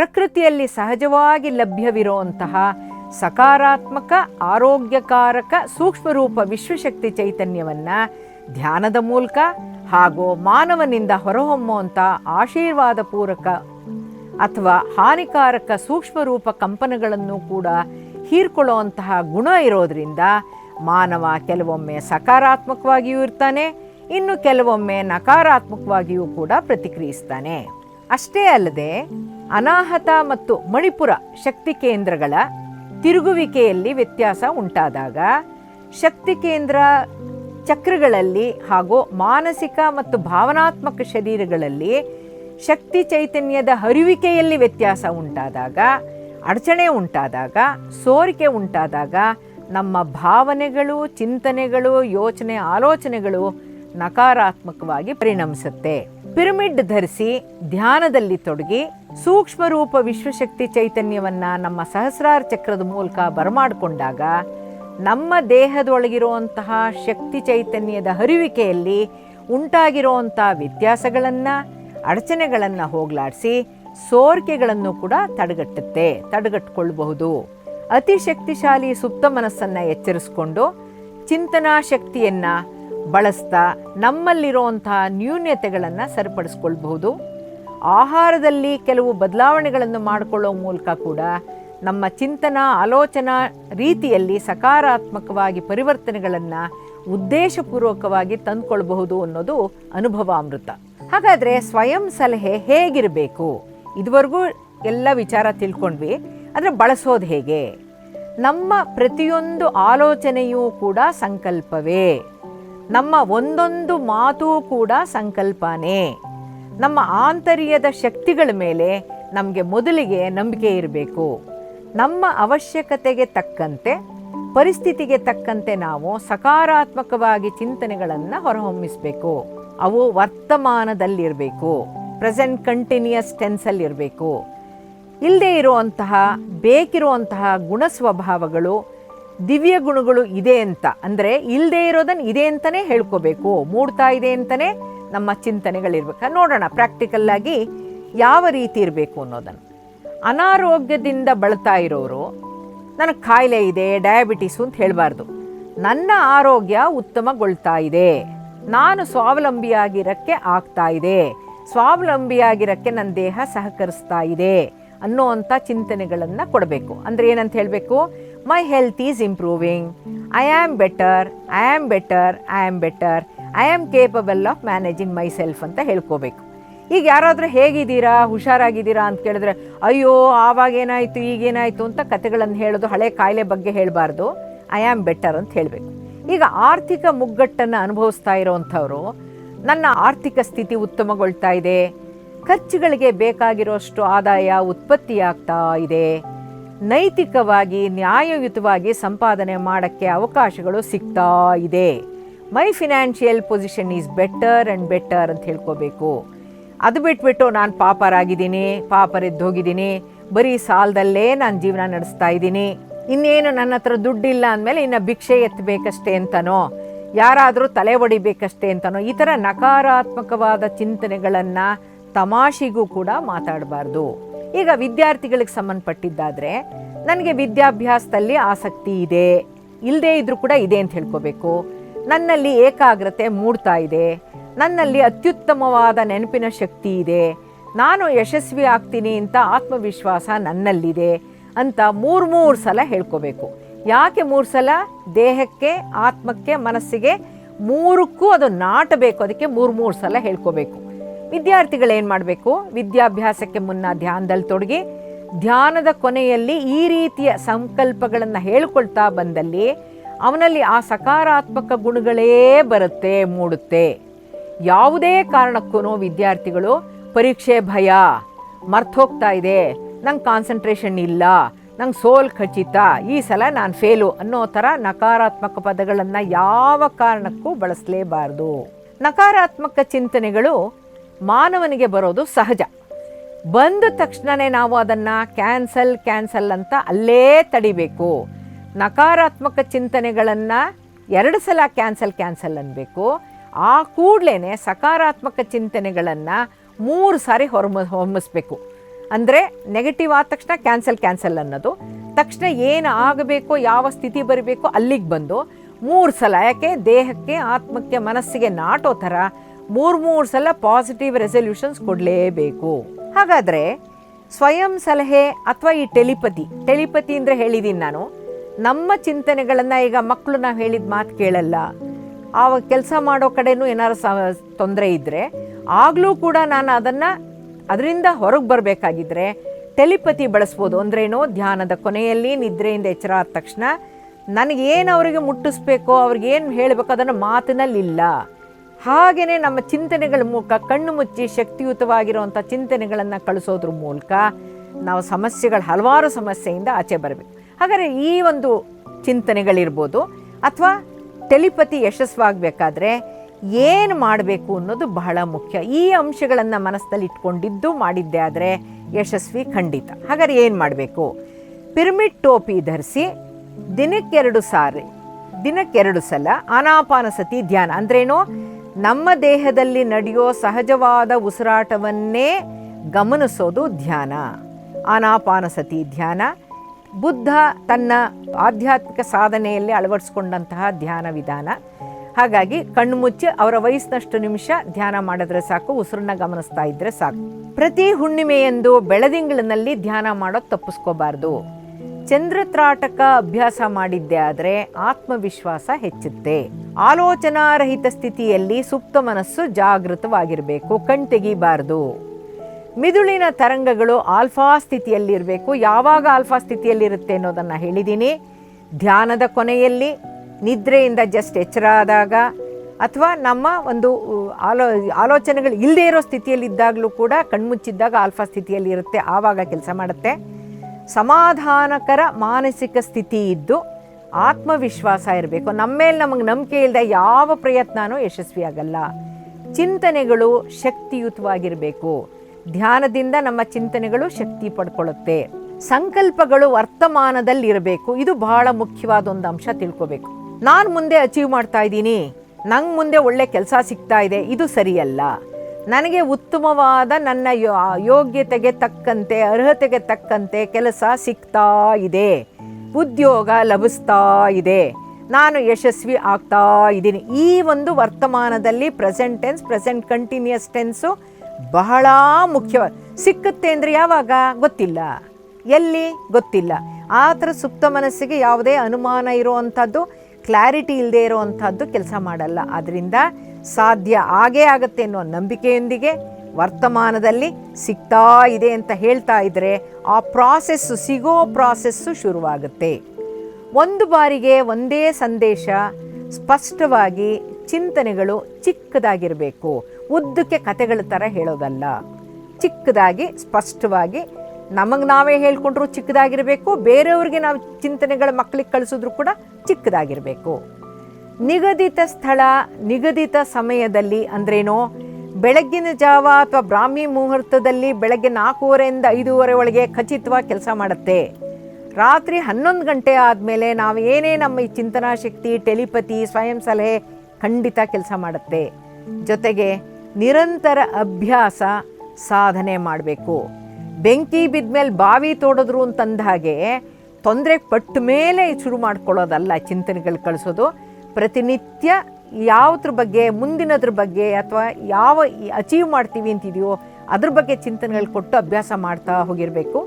ಪ್ರಕೃತಿಯಲ್ಲಿ ಸಹಜವಾಗಿ ಲಭ್ಯವಿರುವಂತಹ ಸಕಾರಾತ್ಮಕ, ಆರೋಗ್ಯಕಾರಕ, ಸೂಕ್ಷ್ಮರೂಪ ವಿಶ್ವಶಕ್ತಿ ಚೈತನ್ಯವನ್ನು ಧ್ಯಾನದ ಮೂಲಕ ಹಾಗೂ ಮಾನವನಿಂದ ಹೊರಹೊಮ್ಮುವಂಥ ಆಶೀರ್ವಾದ ಪೂರಕ ಅಥವಾ ಹಾನಿಕಾರಕ ಸೂಕ್ಷ್ಮರೂಪ ಕಂಪನಗಳನ್ನು ಕೂಡ ಹೀರ್ಕೊಳ್ಳುವಂತಹ ಗುಣ ಇರೋದರಿಂದ ಮಾನವ ಕೆಲವೊಮ್ಮೆ ಸಕಾರಾತ್ಮಕವಾಗಿಯೂ ಇರ್ತಾನೆ, ಇನ್ನು ಕೆಲವೊಮ್ಮೆ ನಕಾರಾತ್ಮಕವಾಗಿಯೂ ಕೂಡ ಪ್ರತಿಕ್ರಿಯಿಸ್ತಾನೆ. ಅಷ್ಟೇ ಅಲ್ಲದೆ ಅನಾಹತ ಮತ್ತು ಮಣಿಪುರ ಶಕ್ತಿ ಕೇಂದ್ರಗಳ ತಿರುಗುವಿಕೆಯಲ್ಲಿ ವ್ಯತ್ಯಾಸ ಉಂಟಾದಾಗ ಶಕ್ತಿ ಕೇಂದ್ರ ಚಕ್ರಗಳಲ್ಲಿ ಹಾಗೂ ಮಾನಸಿಕ ಮತ್ತು ಭಾವನಾತ್ಮಕ ಶರೀರಗಳಲ್ಲಿ ಶಕ್ತಿ ಚೈತನ್ಯದ ಹರಿವಿಕೆಯಲ್ಲಿ ವ್ಯತ್ಯಾಸ ಉಂಟಾದಾಗ, ಅಡಚಣೆ ಉಂಟಾದಾಗ, ಸೋರಿಕೆ ಉಂಟಾದಾಗ ನಮ್ಮ ಭಾವನೆಗಳು, ಚಿಂತನೆಗಳು, ಯೋಚನೆ, ಆಲೋಚನೆಗಳು ನಕಾರಾತ್ಮಕವಾಗಿ ಪರಿಣಮಿಸುತ್ತೆ. ಪಿರಮಿಡ್ ಧರಿಸಿ ಧ್ಯಾನದಲ್ಲಿ ತೊಡಗಿ ಸೂಕ್ಷ್ಮ ರೂಪ ವಿಶ್ವಶಕ್ತಿ ಚೈತನ್ಯವನ್ನ ನಮ್ಮ ಸಹಸ್ರಾರ ಚಕ್ರದ ಮೂಲಕ ಬರಮಾಡಿಕೊಂಡಾಗ ನಮ್ಮ ದೇಹದೊಳಗಿರುವಂತಹ ಶಕ್ತಿ ಚೈತನ್ಯದ ಹರಿವಿಕೆಯಲ್ಲಿ ಉಂಟಾಗಿರುವಂಥ ವ್ಯತ್ಯಾಸಗಳನ್ನು, ಅಡಚಣೆಗಳನ್ನು ಹೋಗಲಾಡಿಸಿ ಸೋರಿಕೆಗಳನ್ನು ಕೂಡ ತಡೆಗಟ್ಟುತ್ತೆ ತಡೆಗಟ್ಟಿಕೊಳ್ಳಬಹುದು ಅತಿ ಶಕ್ತಿಶಾಲಿ ಸುಪ್ತ ಮನಸ್ಸನ್ನು ಎಚ್ಚರಿಸಿಕೊಂಡು ಚಿಂತನಾ ಶಕ್ತಿಯನ್ನು ಬಳಸ್ತಾ ನಮ್ಮಲ್ಲಿರುವಂತಹ ನ್ಯೂನ್ಯತೆಗಳನ್ನು ಸರಿಪಡಿಸ್ಕೊಳ್ಬಹುದು. ಆಹಾರದಲ್ಲಿ ಕೆಲವು ಬದಲಾವಣೆಗಳನ್ನು ಮಾಡಿಕೊಳ್ಳೋ ಮೂಲಕ ಕೂಡ ನಮ್ಮ ಚಿಂತನಾ, ಆಲೋಚನಾ ರೀತಿಯಲ್ಲಿ ಸಕಾರಾತ್ಮಕವಾಗಿ ಪರಿವರ್ತನೆಗಳನ್ನು ಉದ್ದೇಶಪೂರ್ವಕವಾಗಿ ತಂದುಕೊಳ್ಬಹುದು ಅನ್ನೋದು ಅನುಭವ ಅಮೃತ ಹಾಗಾದರೆ ಸ್ವಯಂ ಸಲಹೆ ಹೇಗಿರಬೇಕು? ಇದುವರೆಗೂ ಎಲ್ಲ ವಿಚಾರ ತಿಳ್ಕೊಂಡ್ವಿ, ಆದರೆ ಬಳಸೋದು ಹೇಗೆ? ನಮ್ಮ ಪ್ರತಿಯೊಂದು ಆಲೋಚನೆಯೂ ಕೂಡ ಸಂಕಲ್ಪವೇ. ನಮ್ಮ ಒಂದೊಂದು ಮಾತು ಕೂಡ ಸಂಕಲ್ಪನೇ. ನಮ್ಮ ಆಂತರ್ಯದ ಶಕ್ತಿಗಳ ಮೇಲೆ ನಮಗೆ ಮೊದಲಿಗೆ ನಂಬಿಕೆ ಇರಬೇಕು. ನಮ್ಮ ಅವಶ್ಯಕತೆಗೆ ತಕ್ಕಂತೆ, ಪರಿಸ್ಥಿತಿಗೆ ತಕ್ಕಂತೆ ನಾವು ಸಕಾರಾತ್ಮಕವಾಗಿ ಚಿಂತನೆಗಳನ್ನು ಹೊರಹೊಮ್ಮಿಸಬೇಕು. ಅವು ವರ್ತಮಾನದಲ್ಲಿರಬೇಕು ಪ್ರೆಸೆಂಟ್ ಕಂಟಿನ್ಯೂಯಸ್ ಟೆನ್ಸಲ್ಲಿರಬೇಕು ಇಲ್ಲದೆ ಇರುವಂತಹ, ಬೇಕಿರುವಂತಹ ಗುಣ ಸ್ವಭಾವಗಳು ದಿವ್ಯ ಗುಣಗಳು ಇದೆ ಅಂತ. ಅಂದರೆ ಇಲ್ಲದೆ ಇರೋದನ್ನು ಇದೆ ಅಂತಲೇ ಹೇಳ್ಕೋಬೇಕು. ಮೂಡ್ತಾ ಇದೆ ಅಂತಲೇ ನಮ್ಮ ಚಿಂತನೆಗಳಿರ್ಬೇಕು. ನೋಡೋಣ ಪ್ರಾಕ್ಟಿಕಲ್ಲಾಗಿ ಯಾವ ರೀತಿ ಇರಬೇಕು ಅನ್ನೋದನ್ನು. ಅನಾರೋಗ್ಯದಿಂದ ಬಳತಾ ಇರೋರು, ನನಗೆ ಕಾಯಿಲೆ ಇದೆ ಡಯಾಬಿಟೀಸು ಅಂತ ಹೇಳಬಾರ್ದು. ನನ್ನ ಆರೋಗ್ಯ ಉತ್ತಮಗೊಳ್ತಾ ಇದೆ. ನಾನು ಸ್ವಾವಲಂಬಿಯಾಗಿರೋಕ್ಕೆ ಆಗ್ತಾ ಇದೆ. ಸ್ವಾವಲಂಬಿಯಾಗಿರೋಕ್ಕೆ ನನ್ನ ದೇಹ ಸಹಕರಿಸ್ತಾ ಇದೆ ಅನ್ನೋವಂಥ ಚಿಂತನೆಗಳನ್ನು ಕೊಡಬೇಕು. ಅಂದರೆ ಏನಂತ ಹೇಳಬೇಕು? My health is improving I am better I am better I am better I am capable of managing myself ಅಂತ ಹೇಳ್ಕೋಬೇಕು. ಈಗ ಯಾರಾದರೂ ಹೇಗಿದ್ದೀರಾ? ಹುಷಾರಾಗಿದ್ದೀರಾ ಅಂತ ಕೇಳಿದ್ರೆ, ಅಯ್ಯೋ, ಆವಾಗ ಏನಾಯಿತು ಈಗೇನಾಯಿತು ಅಂತ ಕತೆಗಳನ್ನು ಹೇಳೋದು, ಹಳೆ ಕಾಯಿಲೆ ಬಗ್ಗೆ ಹೇಳಬಾರ್ದು. ಐ ಆಮ್ ಬೆಟರ್ ಅಂತ ಹೇಳಬೇಕು. ಈಗ ಆರ್ಥಿಕ ಮುಗ್ಗಟ್ಟನ್ನು ಅನುಭವಿಸ್ತಾ ಇರೋವಂಥವ್ರು ನನ್ನ ಆರ್ಥಿಕ ಸ್ಥಿತಿ ಉತ್ತಮಗೊಳ್ತಾ ಇದೆ, ಖರ್ಚುಗಳಿಗೆ ಬೇಕಾಗಿರೋಷ್ಟು ಆದಾಯ ಉತ್ಪತ್ತಿಯಾಗ್ತಾ ಇದೆ, ನೈತಿಕವಾಗಿ, ನ್ಯಾಯಯುತವಾಗಿ ಸಂಪಾದನೆ ಮಾಡೋಕ್ಕೆ ಅವಕಾಶಗಳು ಸಿಗ್ತಾ ಇದೆ. My financial position is better and better ಅಂತ ಹೇಳ್ಕೋಬೇಕು. ಅದು ಬಿಟ್ಬಿಟ್ಟು ನಾನು ಪಾಪರಾಗಿದ್ದೀನಿ, ಪಾಪರೆದ್ದೋಗಿದ್ದೀನಿ, ಬರೀ ಸಾಲದಲ್ಲೇ ನಾನು ಜೀವನ ನಡೆಸ್ತಾ ಇದ್ದೀನಿ. ಇನ್ನೇನು ನನ್ನ ಹತ್ರ ದುಡ್ಡಿಲ್ಲ ಅಂದಮೇಲೆ ಇನ್ನು ಭಿಕ್ಷೆ ಎತ್ತಬೇಕಷ್ಟೇ ಅಂತನೋ? ಯಾರಾದರೂ ತಲೆ ಒಡಿಬೇಕಷ್ಟೇ ಅಂತನೋ? ಈ ಥರ ನಕಾರಾತ್ಮಕವಾದ ಚಿಂತನೆಗಳನ್ನು ತಮಾಷೆಗೂ ಕೂಡ ಮಾತಾಡಬಾರ್ದು. ಈಗ ವಿದ್ಯಾರ್ಥಿಗಳಿಗೆ ಸಂಬಂಧಪಟ್ಟಿದ್ದಾದರೆ ನನಗೆ ವಿದ್ಯಾಭ್ಯಾಸದಲ್ಲಿ ಆಸಕ್ತಿ ಇದೆ. ಇಲ್ಲದೇ ಇದ್ರೂ ಕೂಡ ಇದೆ ಅಂತ ಹೇಳ್ಕೋಬೇಕು. ನನ್ನಲ್ಲಿ ಏಕಾಗ್ರತೆ ಮೂಡ್ತಾ ಇದೆ. ನನ್ನಲ್ಲಿ ಅತ್ಯುತ್ತಮವಾದ ನೆನಪಿನ ಶಕ್ತಿ ಇದೆ. ನಾನು ಯಶಸ್ವಿ ಆಗ್ತೀನಿ ಅಂತ ಆತ್ಮವಿಶ್ವಾಸ ನನ್ನಲ್ಲಿದೆ ಅಂತ ಮೂರು ಮೂರು ಸಲ ಹೇಳ್ಕೋಬೇಕು. ಯಾಕೆ ಮೂರು ಸಲ? ದೇಹಕ್ಕೆ, ಆತ್ಮಕ್ಕೆ, ಮನಸ್ಸಿಗೆ ಮೂರಕ್ಕೂ ಅದು ನಾಟಬೇಕು. ಅದಕ್ಕೆ ಮೂರು ಮೂರು ಸಲ ಹೇಳ್ಕೋಬೇಕು. ವಿದ್ಯಾರ್ಥಿಗಳು ಏನು ಮಾಡಬೇಕು? ವಿದ್ಯಾಭ್ಯಾಸಕ್ಕೆ ಮುನ್ನ ಧ್ಯಾನದಲ್ಲಿ ತೊಡಗಿ ಧ್ಯಾನದ ಕೊನೆಯಲ್ಲಿ ಈ ರೀತಿಯ ಸಂಕಲ್ಪಗಳನ್ನು ಹೇಳ್ಕೊಳ್ತಾ ಬಂದಲ್ಲಿ ಅವನಲ್ಲಿ ಆ ಸಕಾರಾತ್ಮಕ ಗುಣಗಳೇ ಬರುತ್ತೆ, ಮೂಡುತ್ತೆ. ಯಾವುದೇ ಕಾರಣಕ್ಕೂ ವಿದ್ಯಾರ್ಥಿಗಳು ಪರೀಕ್ಷೆ ಭಯ. ಮರ್ತೋಗ್ತಾ ಇದೆ. ನಂಗೆ ಕಾನ್ಸಂಟ್ರೇಷನ್ ಇಲ್ಲ. ನಂಗೆ ಸೋಲ್ ಖಚಿತ. ಈ ಸಲ ನಾನು ಫೇಲು ಅನ್ನೋ ಥರ ನಕಾರಾತ್ಮಕ ಪದಗಳನ್ನು ಯಾವ ಕಾರಣಕ್ಕೂ ಬಳಸಲೇಬಾರ್ದು. ನಕಾರಾತ್ಮಕ ಚಿಂತನೆಗಳು ಮಾನವನಿಗೆ ಬರೋದು ಸಹಜ. ಬಂದ ತಕ್ಷಣವೇ ನಾವು ಅದನ್ನು ಕ್ಯಾನ್ಸಲ್ ಕ್ಯಾನ್ಸಲ್ ಅಂತ ಅಲ್ಲೇ ತಡಿಬೇಕು. ನಕಾರಾತ್ಮಕ ಚಿಂತನೆಗಳನ್ನು ಎರಡು ಸಲ ಕ್ಯಾನ್ಸಲ್ ಕ್ಯಾನ್ಸಲ್ ಅನ್ನಬೇಕು ಆ ಕೂಡಲೇ ಸಕಾರಾತ್ಮಕ ಚಿಂತನೆಗಳನ್ನು ಮೂರು ಸಾರಿ ಹೊರಮ ಹೊಮ್ಮಿಸ್ಬೇಕು ಅಂದರೆ ನೆಗೆಟಿವ್ ಆದ ತಕ್ಷಣ ಕ್ಯಾನ್ಸಲ್ ಕ್ಯಾನ್ಸಲ್ ಅನ್ನೋದು. ತಕ್ಷಣ ಏನು ಆಗಬೇಕೋ, ಯಾವ ಸ್ಥಿತಿ ಬರಬೇಕೋ ಅಲ್ಲಿಗೆ ಬಂದು ಮೂರು ಸಲ, ಯಾಕೆ ದೇಹಕ್ಕೆ, ಆತ್ಮಕ್ಕೆ, ಮನಸ್ಸಿಗೆ ನಾಟೋ ಥರ ಮೂರು ಮೂರು ಸಲ ಪಾಸಿಟಿವ್ ರೆಸೊಲ್ಯೂಷನ್ಸ್ ಕೊಡಲೇಬೇಕು. ಹಾಗಾದರೆ ಸ್ವಯಂ ಸಲಹೆ ಅಥವಾ ಈ ಟೆಲಿಪತಿ ಟೆಲಿಪತಿ ಅಂದರೆ ಹೇಳಿದ್ದೀನಿ ನಾನು. ನಮ್ಮ ಚಿಂತನೆಗಳನ್ನು ಈಗ ಮಕ್ಕಳು ನಾವು ಹೇಳಿದ ಮಾತು ಕೇಳಲ್ಲ. ಆವಾಗ ಕೆಲಸ ಮಾಡೋ ಕಡೆನೂ ಏನಾರು ಸ, ತೊಂದರೆ ಇದ್ದರೆ ಆಗಲೂ ಕೂಡ ನಾನು ಅದನ್ನು ಅದರಿಂದ ಹೊರಗೆ ಬರಬೇಕಾಗಿದ್ದರೆ ಟೆಲಿಪತಿ ಬಳಸ್ಬೋದು. ಅಂದ್ರೇನು ಧ್ಯಾನದ ಕೊನೆಯಲ್ಲಿ ನಿದ್ರೆಯಿಂದ ಎಚ್ಚರ ಆದ ತಕ್ಷಣ ನನಗೇನು ಅವರಿಗೆ ಮುಟ್ಟಿಸ್ಬೇಕೋ, ಅವ್ರಿಗೇನು ಹೇಳಬೇಕು ಅದನ್ನು ಮಾತಿನಲ್ಲಿಲ್ಲ. ಹಾಗೆಯೇ ನಮ್ಮ ಚಿಂತನೆಗಳ ಮೂಲಕ ಕಣ್ಣು ಮುಚ್ಚಿ ಶಕ್ತಿಯುತವಾಗಿರುವಂಥ ಚಿಂತನೆಗಳನ್ನು ಕಳಿಸೋದ್ರ ಮೂಲಕ ನಾವು ಸಮಸ್ಯೆಗಳು ಹಲವಾರು ಸಮಸ್ಯೆಯಿಂದ ಆಚೆ ಬರಬೇಕು. ಹಾಗಾದರೆ ಈ ಒಂದು ಚಿಂತನೆಗಳಿರ್ಬೋದು ಅಥವಾ ಟೆಲಿಪತಿ ಯಶಸ್ವಾಗಬೇಕಾದ್ರೆ ಏನು ಮಾಡಬೇಕು ಅನ್ನೋದು ಬಹಳ ಮುಖ್ಯ. ಈ ಅಂಶಗಳನ್ನು ಮನಸ್ಸಲ್ಲಿ ಇಟ್ಕೊಂಡಿದ್ದು ಮಾಡಿದ್ದೆ ಆದರೆ ಯಶಸ್ವಿ ಖಂಡಿತ. ಹಾಗಾದ್ರೆ ಏನು ಮಾಡಬೇಕು? ಪಿರಮಿಡ್ ಟೋಪಿ ಧರಿಸಿ ದಿನಕ್ಕೆರಡು ಸಾರಿ ದಿನಕ್ಕೆರಡು ಸಲ ಆನಾಪಾನಸತಿ ಧ್ಯಾನ. ಅಂದ್ರೇನು? ನಮ್ಮ ದೇಹದಲ್ಲಿ ನಡೆಯೋ ಸಹಜವಾದ ಉಸಿರಾಟವನ್ನೇ ಗಮನಿಸೋದು ಧ್ಯಾನ. ಆನಾಪಾನಸತಿ ಧ್ಯಾನ. ಬುದ್ಧ ತನ್ನ ಆಧ್ಯಾತ್ಮಿಕ ಸಾಧನೆಯಲ್ಲಿ ಅಳವಡಿಸ್ಕೊಂಡಂತಹ ಧ್ಯಾನ ವಿಧಾನ. ಹಾಗಾಗಿ ಕಣ್ಣು ಮುಚ್ಚಿ ಅವರ ವಯಸ್ಸಿನಷ್ಟು ನಿಮಿಷ ಧ್ಯಾನ ಮಾಡಿದ್ರೆ ಸಾಕು, ಉಸಿರನ್ನ ಗಮನಿಸ್ತಾ ಇದ್ರೆ ಸಾಕು. ಪ್ರತಿ ಹುಣ್ಣಿಮೆಯಂದು ಬೆಳದಿಂಗಳಿನಲ್ಲಿ ಧ್ಯಾನ ಮಾಡೋದು ತಪ್ಪಿಸ್ಕೋಬಾರ್ದು. ಚಂದ್ರತ್ರಾಟಕ ಅಭ್ಯಾಸ ಮಾಡಿದ್ದೆ ಆದರೆ ಆತ್ಮವಿಶ್ವಾಸ ಹೆಚ್ಚುತ್ತೆ. ಆಲೋಚನಾರಹಿತ ಸ್ಥಿತಿಯಲ್ಲಿ ಸುಪ್ತ ಮನಸ್ಸು ಜಾಗೃತವಾಗಿರಬೇಕು ಕಣ್ ತೆಗಿಬಾರ್ದು ಮಿದುಳಿನ ತರಂಗಗಳು ಆಲ್ಫಾ ಸ್ಥಿತಿಯಲ್ಲಿರಬೇಕು. ಯಾವಾಗ ಆಲ್ಫಾ ಸ್ಥಿತಿಯಲ್ಲಿರುತ್ತೆ ಅನ್ನೋದನ್ನು ಹೇಳಿದ್ದೀನಿ ಧ್ಯಾನದ ಕೊನೆಯಲ್ಲಿ, ನಿದ್ರೆಯಿಂದ ಜಸ್ಟ್ ಎಚ್ಚರ ಆದಾಗ, ಅಥವಾ ನಮ್ಮ ಒಂದು ಆಲೋ, ಆಲೋಚನೆಗಳು ಇಲ್ಲದೇ ಇರೋ ಸ್ಥಿತಿಯಲ್ಲಿದ್ದಾಗಲೂ ಕೂಡ ಕಣ್ಮುಚ್ಚಿದ್ದಾಗ ಆಲ್ಫಾ ಸ್ಥಿತಿಯಲ್ಲಿ ಇರುತ್ತೆ ಆವಾಗ ಕೆಲಸ ಮಾಡುತ್ತೆ. ಸಮಾಧಾನಕರ ಮಾನಸಿಕ ಸ್ಥಿತಿ ಇದ್ದು ಆತ್ಮವಿಶ್ವಾಸ ಇರಬೇಕು. ನಮ್ಮ ಮೇಲೆ ನಮಗೆ ನಂಬಿಕೆ ಇಲ್ಲದೆ ಯಾವ ಪ್ರಯತ್ನನೂ ಯಶಸ್ವಿಯಾಗಲ್ಲ. ಚಿಂತನೆಗಳು ಶಕ್ತಿಯುತವಾಗಿರಬೇಕು. ಧ್ಯಾನದಿಂದ ನಮ್ಮ ಚಿಂತನೆಗಳು ಶಕ್ತಿ ಪಡ್ಕೊಳ್ಳುತ್ತೆ. ಸಂಕಲ್ಪಗಳು ವರ್ತಮಾನದಲ್ಲಿರಬೇಕು. ಇದು ಬಹಳ ಮುಖ್ಯವಾದ ಒಂದು ಅಂಶ ತಿಳ್ಕೋಬೇಕು. ನಾನು ಮುಂದೆ ಅಚೀವ್ ಮಾಡ್ತಾ ಇದ್ದೀನಿ. ನಂಗೆ ಮುಂದೆ ಒಳ್ಳೆ ಕೆಲಸ ಸಿಗ್ತಾ ಇದೆ. ಇದು ಸರಿಯಲ್ಲ. ನನಗೆ ಉತ್ತಮವಾದ ನನ್ನ ಯೋಗ್ಯತೆಗೆ ತಕ್ಕಂತೆ, ಅರ್ಹತೆಗೆ ತಕ್ಕಂತೆ ಕೆಲಸ ಸಿಗ್ತಾ ಇದೆ. ಉದ್ಯೋಗ ಲಭಿಸ್ತಾ ಇದೆ. ನಾನು ಯಶಸ್ವಿ ಆಗ್ತಾ ಇದ್ದೀನಿ. ಈ ಒಂದು ವರ್ತಮಾನದಲ್ಲಿ present tense present continuous tense ಬಹಳ ಮುಖ್ಯ ಸಿಕ್ಕುತ್ತೆ ಅಂದರೆ ಯಾವಾಗ? ಗೊತ್ತಿಲ್ಲ. ಎಲ್ಲಿ? ಗೊತ್ತಿಲ್ಲ. ಆ ಥರ ಸುಪ್ತ ಮನಸ್ಸಿಗೆ ಯಾವುದೇ ಅನುಮಾನ ಇರುವಂಥದ್ದು, ಕ್ಲಾರಿಟಿ ಇಲ್ಲದೆ ಇರುವಂಥದ್ದು ಕೆಲಸ ಮಾಡಲ್ಲ. ಅದರಿಂದ ಸಾಧ್ಯ ಆಗೇ ಆಗುತ್ತೆ ಅನ್ನೋ ನಂಬಿಕೆಯೊಂದಿಗೆ ವರ್ತಮಾನದಲ್ಲಿ ಸಿಗ್ತಾ ಇದೆ ಅಂತ ಹೇಳ್ತಾ ಇದ್ದರೆ ಆ ಪ್ರಾಸೆಸ್ಸು, ಸಿಗೋ ಪ್ರಾಸೆಸ್ಸು ಶುರುವಾಗುತ್ತೆ. ಒಂದು ಬಾರಿಗೆ ಒಂದೇ ಸಂದೇಶ ಸ್ಪಷ್ಟವಾಗಿ ಚಿಂತನೆಗಳು ಚಿಕ್ಕದಾಗಿರಬೇಕು. ಉದ್ದಕ್ಕೆ ಕತೆಗಳ ಥರ ಹೇಳೋದಲ್ಲ. ಚಿಕ್ಕದಾಗಿ, ಸ್ಪಷ್ಟವಾಗಿ ನಮಗೆ ನಾವೇ ಹೇಳ್ಕೊಂಡ್ರು ಚಿಕ್ಕದಾಗಿರಬೇಕು. ಬೇರೆಯವ್ರಿಗೆ ನಾವು ಚಿಂತನೆಗಳ ಮಕ್ಕಳಿಗೆ ಕಳಿಸಿದ್ರು ಕೂಡ ಚಿಕ್ಕದಾಗಿರಬೇಕು. ನಿಗದಿತ ಸ್ಥಳ, ನಿಗದಿತ ಸಮಯದಲ್ಲಿ ಅಂದ್ರೇನು, ಬೆಳಗ್ಗಿನ ಜಾವ ಅಥವಾ ಬ್ರಾಹ್ಮಿ ಮುಹೂರ್ತದಲ್ಲಿ ಬೆಳಗ್ಗೆ ನಾಲ್ಕೂವರೆಯಿಂದ ಐದೂವರೆ ಒಳಗೆ ಖಚಿತವಾಗಿ ಕೆಲಸ ಮಾಡುತ್ತೆ. ರಾತ್ರಿ ಹನ್ನೊಂದು ಗಂಟೆ ಆದಮೇಲೆ ನಾವು ಏನೇ ನಮ್ಮ ಈ ಚಿಂತನಾ ಶಕ್ತಿ, ಟೆಲಿಪತಿ, ಸ್ವಯಂ ಸಲಹೆ ಖಂಡಿತ ಕೆಲಸ ಮಾಡುತ್ತೆ. ಜೊತೆಗೆ ನಿರಂತರ ಅಭ್ಯಾಸ ಸಾಧನೆ ಮಾಡಬೇಕು. ಬೆಂಕಿ ಬಿದ್ಮೇಲೆ ಬಾವಿ ತೋಡಿದ್ರು ಅಂತಂದ ಹಾಗೆ ತೊಂದರೆ ಪಟ್ಟ ಮೇಲೆ ಶುರು ಮಾಡ್ಕೊಳ್ಳೋದಲ್ಲ ಚಿಂತನೆಗಳು ಕಳಿಸೋದು. ಪ್ರತಿನಿತ್ಯ ಯಾವ್ದ್ರ ಬಗ್ಗೆ, ಮುಂದಿನದ್ರ ಬಗ್ಗೆ ಅಥವಾ ಯಾವ ಅಚೀವ್ ಮಾಡ್ತೀವಿ ಅಂತಿದೆಯೋ ಅದ್ರ ಬಗ್ಗೆ ಚಿಂತನೆಗಳು ಕೊಟ್ಟು ಅಭ್ಯಾಸ ಮಾಡ್ತಾ ಹೋಗಿರಬೇಕು.